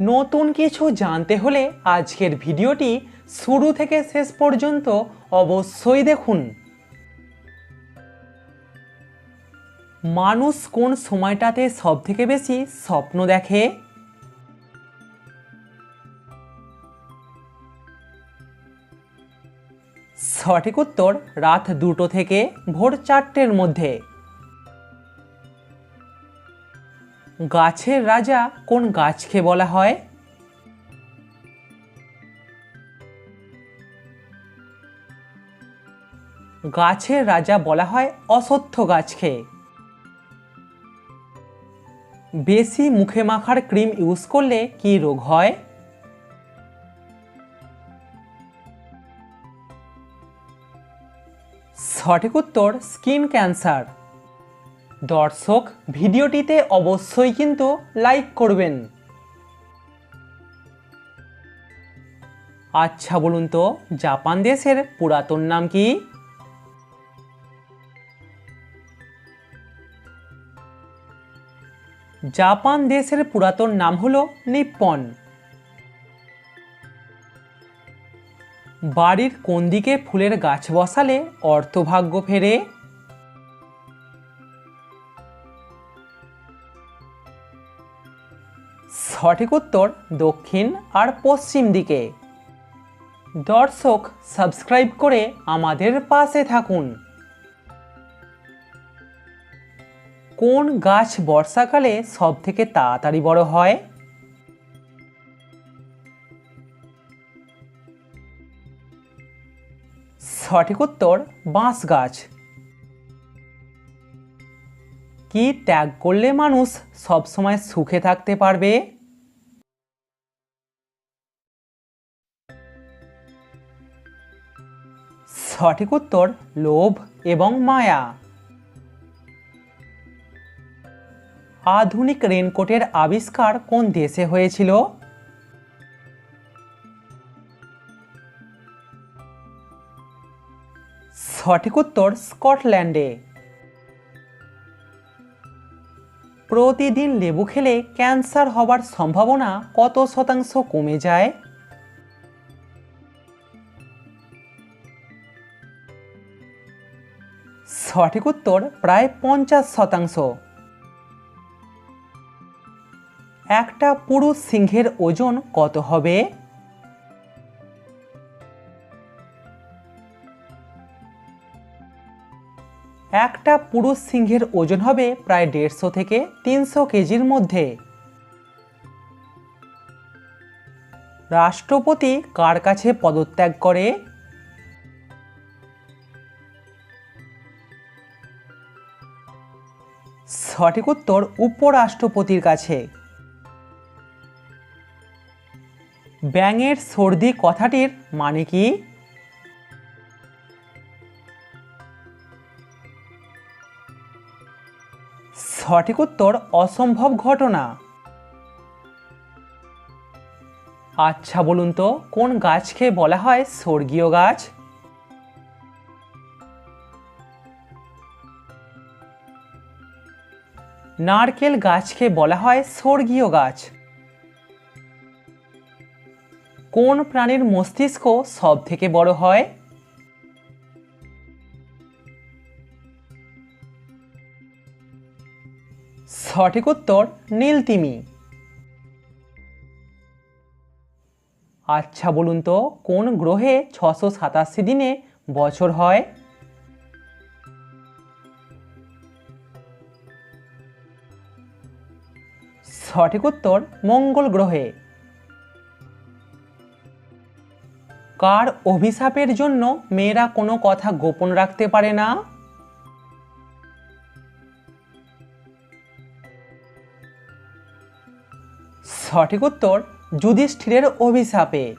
নতুন কিছু জানতে হলে আজকের ভিডিওটি শুরু থেকে শেষ পর্যন্ত অবশ্যই দেখুন। মানুষ কোন সময়টাতে সব থেকে বেশি স্বপ্ন দেখে? সঠিক উত্তর রাত দুটো থেকে ভোর চারটের মধ্যে। গাছের রাজা কোন গাছকে বলা হয়? গাছের রাজা বলা হয় অসত্য গাছকে। বেশি মুখে মাখার ক্রিম ইউজ করলে কি রোগ হয়? সঠিক উত্তর, স্কিন ক্যান্সার। দর্শক ভিডিওটিতে অবশ্যই কিন্তু লাইক করবেন। আচ্ছা বলুন তো, জাপান দেশের পুরাতন নাম কি? জাপান দেশের পুরাতন নাম হলো নিপ্পন। বাড়ির কোন দিকে ফুলের গাছ বসালে অর্থভাগ্য ফেরে? সঠিক উত্তর দক্ষিণ আর পশ্চিম দিকে। দর্শক সাবস্ক্রাইব করে আমাদের পাশে থাকুন। কোন গাছ বর্ষাকালে সব থেকে তাড়াতাড়ি বড় হয়? সঠিক উত্তর, বাঁশ গাছ। কি ত্যাগ করলে মানুষ সবসময় সুখে থাকতে পারবে? সঠিক উত্তর, লোভ এবং মায়া। আধুনিক রেনকোটের আবিষ্কার কোন দেশে হয়েছিল? সঠিক উত্তর, স্কটল্যান্ডে। প্রতিদিন লেবু খেলে ক্যান্সার হবার সম্ভাবনা কত শতাংশ কমে যায়? সঠিক উত্তর প্রায় পঞ্চাশ শতাংশ। একটা পুরুষ সিংহের ওজন কত হবে? একটা পুরুষ সিংহের ওজন হবে প্রায় দেড়শো থেকে তিনশো কেজির মধ্যে। রাষ্ট্রপতি কার কাছে পদত্যাগ করে? সঠিক উত্তর উপরাষ্ট্রপতির কাছে। ব্যাঙের সর্দি কথাটির মানে কি? সঠিক উত্তর অসম্ভব ঘটনা। আচ্ছা বলুন তো, কোন গাছকে বলা হয় স্বর্গীয় গাছ? নারকেল গাছকে বলা হয় স্বর্গীয় গাছ। কোন প্রাণীর মস্তিষ্ক সব থেকে বড় হয়? সঠিক উত্তর নীলতিমি। আচ্ছা বলুন তো, কোন গ্রহে ছশো সাতাশি দিনে বছর হয়? সঠিক উত্তর মঙ্গল গ্রহে। কার অভিশাপের জন্য মেয়েরা কোনো কথা গোপন রাখতে পারে না? সঠিক উত্তর যুধিষ্ঠিরের অভিশাপে।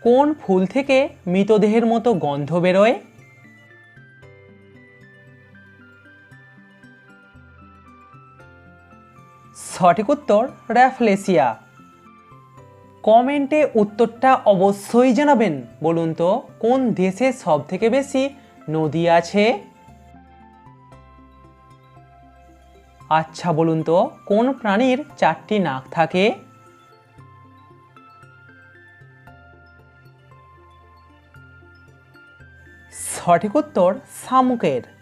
কোন ফুল থেকে মৃতদেহের মতো গন্ধ বেরোয়? সঠিক উত্তর র্যাফলেসিয়া। কমেন্টে উত্তরটা অবশ্যই জানাবেন। বলুন তো, কোন দেশে সব থেকে বেশি নদী আছে? আচ্ছা বলুন তো কোন প্রাণীর চারটি নাক থাকে? সঠিক উত্তর শামুকের।